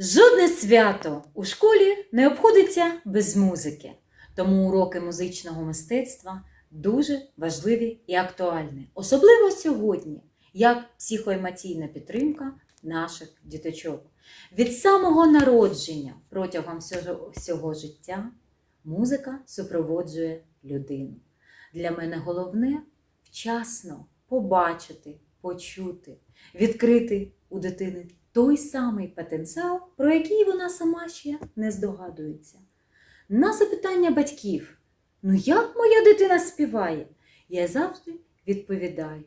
Жодне свято у школі не обходиться без музики, тому уроки музичного мистецтва дуже важливі і актуальні, особливо сьогодні, як психоемоційна підтримка наших діточок. Від самого народження протягом всього, життя музика супроводжує людину. Для мене головне вчасно побачити, почути, відкрити у дитини той самий потенціал, про який вона сама ще не здогадується. На запитання батьків, ну як моя дитина співає? Я завжди відповідаю: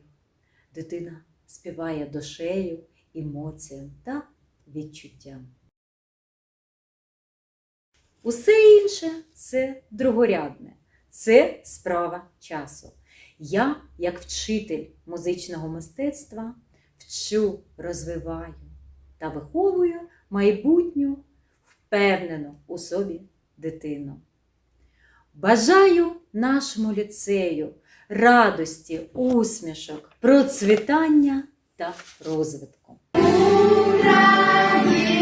дитина співає душею, емоціям та відчуттям. Усе інше це другорядне, це справа часу. Я, як вчитель музичного мистецтва, вчу, розвиваю та виховую майбутню, впевнену у собі дитину. Бажаю нашому ліцею радості, усмішок, процвітання та розвитку. Україна